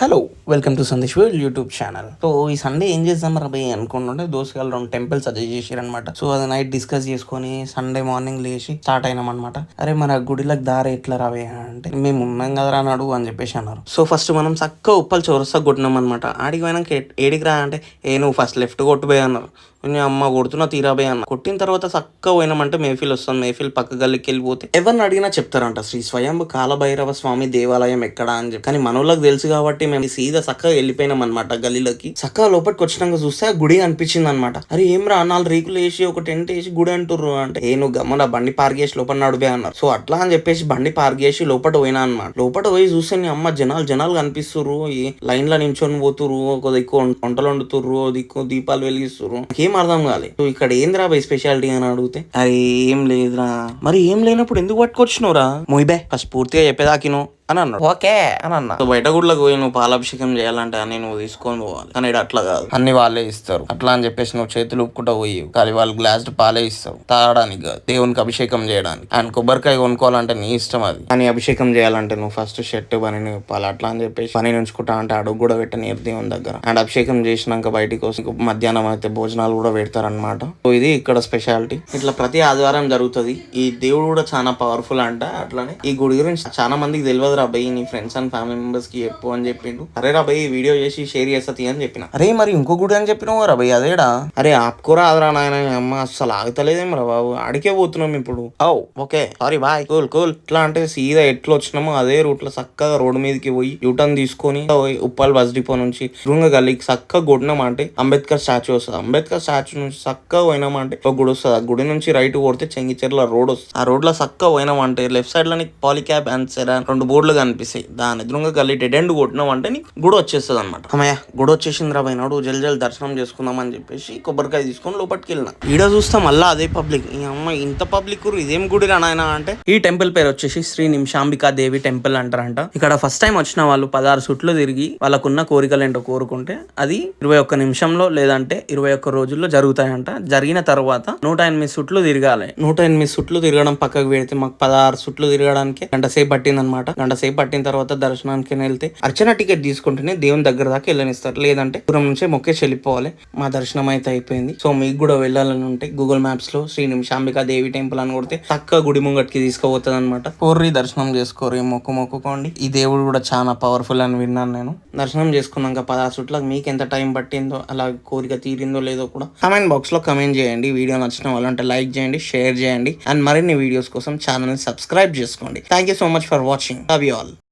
Hello welcome to Sandesh world YouTube channel so ఈ Sunday ఏం చేద్దాం మరి భయ్ అనుకుంటుంటే దోసకాయలు రెండు టెంపుల్ సజెస్ట్ చేసారనమాట సో అది నైట్ డిస్కస్ చేసుకొని సండే మార్నింగ్ లేచి స్టార్ట్ అయినాం అనమాట అరే మన గుడిలకు దారి ఎట్లా రావే అంటే మేము ఉన్నాం కదరా అని అడుగు అని చెప్పేసి అన్నారు. సో ఫస్ట్ మనం చక్కగా ఉప్పలు చౌరస్తా కొట్టినాం అనమాట ఆడికి పోయినాక ఏడికి రా అంటే ఏ నువ్వు ఫస్ట్ లెఫ్ట్ కొట్టుపోయి అన్నారు. నేను అమ్మ కొడుతున్నా తీరాబోయ్ అన్న కొట్టిన తర్వాత చక్కగా పోయినామంటే మేఫిల్ వస్తాం. మేఫిల్ పక్క గల్లికి వెళ్ళిపోతే ఎవరిని అడిగినా చెప్తారంట శ్రీ స్వయం కాలభైరవ స్వామి దేవాలయం ఎక్కడ? అని చెప్పి. కానీ మనోళ్ళకి తెలుసు కాబట్టి మేము సీదా చక్కగా వెళ్ళిపోయినాం అనమాట గల్లీలోకి. చక్కగా లోపలికి వచ్చినాక చూస్తే ఆ గుడి అనిపించింది అనమాట అరే ఏం రా నాలుగు రీకులు వేసి ఒక టెంట్ వేసి గుడి అంటుర్రు అంటే. ఏ నువ్వు గమ్మన బండి పార్క్ చేసి లోపల నడిపే అన్నారు. సో అట్లా అని చెప్పేసి బండి పార్క్ చేసి లోపల పోయినా అనమాట లోపల పోయి చూస్తే నీ అమ్మ జనాలు జనాలు కనిపిస్తుర్రు. ఈ లైన్లో నించొని పోతుర్రు. ఒక దిక్కు వంటలు వండుతుర్రు. దిక్కు దీపాలు వెలిగిస్తుర్రు. ఏం అర్థం కాలేదు సో ఇక్కడ ఏందిరా బై స్పెషాలిటీ అని అడిగితే. అరే ఏం లేదురా. మరి ఏం లేనప్పుడు ఎందుకు పట్టుకొచ్చినవురా? మొయ్బే ఫస్ట్ పూర్తిగా చెప్పేదాకిను. అని అన్నాడు ఓకే అని అన్న బయట గుడ్లకు పోయి నువ్వు పాలాభిషేకం చేయాలంటే అని నువ్వు తీసుకొని పోవాలి. కానీ అట్లా కాదు. అన్ని వాళ్ళే ఇస్తారు. అట్లా అని చెప్పేసి నువ్వు చేతులు ఉప్పుకుంటా పోయి కానీ వాళ్ళు గ్లాస్ పాలే ఇస్తారు. తాగడానికి కాదు దేవునికి అభిషేకం చేయడానికి. అండ్ కొబ్బరికాయ కొనుక్కోవాలంటే నీ ఇష్టం అది. కానీ అభిషేకం చేయాలంటే నువ్వు ఫస్ట్ షర్ట్ పని విప్పాలి అట్లా అని చెప్పేసి పని ఉంచుకుంటా అంటే అడుగు కూడా పెట్టనీరు దేవుని దగ్గర. అండ్ అభిషేకం చేసినాక బయటికి వస్తే మధ్యాహ్నం అయితే భోజనాలు కూడా పెడతారనమాట సో ఇది ఇక్కడ స్పెషాలిటీ ఇట్లా ప్రతి ఆదివారం జరుగుతుంది. ఈ దేవుడు కూడా చాలా పవర్ఫుల్ అంట. అట్లానే ఈ గుడి గురించి చాలా మందికి తెలియదు రా భయ్ నీ ఫ్రెండ్స్ అండ్ ఫ్యామిలీ మెంబర్స్కి చెప్పు అని చెప్పిండు. అరే రా భయ్ వీడియో చేసి షేర్ చేస్తా అని చెప్పిన. అరే మరి ఇంకో గుడి అని చెప్పినావు రా భయ్ అదేడా? అరే ఆపుకోరా అదరా నాయన అమ్మ అస్సలు ఆగుతలేదేం రా బాబు? ఆడికే పోతున్నాం ఇప్పుడు. ఓ okay. Sorry boy cool cool ఇట్లా అంటే సీదా ఎట్లా వచ్చినామో అదే రూట్లో చక్కగా రోడ్డు మీదకి పోయి యూటర్న్ తీసుకొని ఉప్పల్ బస్ డిపో నుంచి శృంగ గల్లీకి చక్కగా కొట్టినాం అంటే అంబేద్కర్ స్టాచ్యూ వస్తుంది. అంబేద్కర్ స్టాచ్యూ నుంచి చక్కగా పోయినామంటే ఒక గుడి వస్తుంది. ఆ గుడి నుంచి రైట్ కొడితే చెంగిచెర్ల రోడ్ వస్తుంది. ఆ రోడ్లో చక్కగా పోయినామంటే లెఫ్ట్ సైడ్లో నీకు పాలిక్యాబ్ అండ్ సెరాన్ రెండు బోర్డులు కనిపిస్తాయి. దాని ఎదురుగా గల్లీ డెడ్ ఎండ్ కొట్టినామంటే నీకు గుడి వచ్చేస్తుంది అనమాట అమ్మయ్య గుడి వచ్చేసింది రా పోయినాడు జల్ జల్ దర్శనం చేసుకుందాం అని చెప్పేసి కొబ్బరికాయ తీసుకొని లోపలికి వెళ్ళిన. ఈడ చూస్తే మళ్ళీ అదే పబ్లిక్. ఈ అమ్మ ఇంత పబ్లిక్ ఇదేం గుడి రా నాయనా అంటే? ఈ టెంపుల్ పేరు వచ్చేసి శ్రీ నిమిషాంబికా దేవి టెంపుల్ అంటారంట. ఇక్కడ ఫస్ట్ టైం వచ్చిన వాళ్ళు పదహారు సుట్లు తిరిగి వాళ్ళకున్న కోరికలు ఏంటో కోరుకుంటే అది ఇరవై ఒక్క నిమిషంలో లేదంటే ఇరవై ఒక్క రోజుల్లో జరుగుతాయంట. జరిగిన తర్వాత నూట ఎనిమిది సుట్లు తిరగాలి. నూట ఎనిమిది సుట్లు తిరగడం పక్కకు పెడితే మాకు పదహారు సుట్లు తిరగడానికి గంట సేపు పట్టింది అనమాట గంట సేపు పట్టిన తర్వాత దర్శనానికి వెళ్తే అర్చన టికెట్ తీసుకుంటేనే దేవుని దగ్గర దాకా వెళ్ళనిస్తారు. లేదంటే దూరం నుంచే మొక్కేసి వెళ్ళిపోవాలి. మా దర్శనం అయితే అయిపోయింది. సో మీకు కూడా వెళ్ళాలని ఉంటే గూగుల్ మ్యాప్స్లో శ్రీ నిమిషాంబిక దేవి టెంపుల్ అని కొడితే చక్కగా గుడి ముంగట్కి తీసుకుపోతుంది అనమాట కోర్రి దర్శనం చేసుకోరు. మొక్కు మొక్కుకోండి. ఈ దేవుడు కూడా చాలా పవర్ఫుల్ అని విన్నాను నేను. దర్శనం చేసుకున్నాక పదహారు చుట్లకు మీకు ఎంత టైం పట్టిందో అలా కోరిక తీరిందో లేదో కూడా కమెంట్ బాక్స్లో కమెంట్ చేయండి. వీడియో నచ్చిన వాళ్ళంటే లైక్ చేయండి షేర్ చేయండి. అండ్ మరిన్ని వీడియోస్ కోసం ఛానల్ సబ్స్క్రైబ్ చేసుకోండి. Thank you so much for watching সাবিয়ল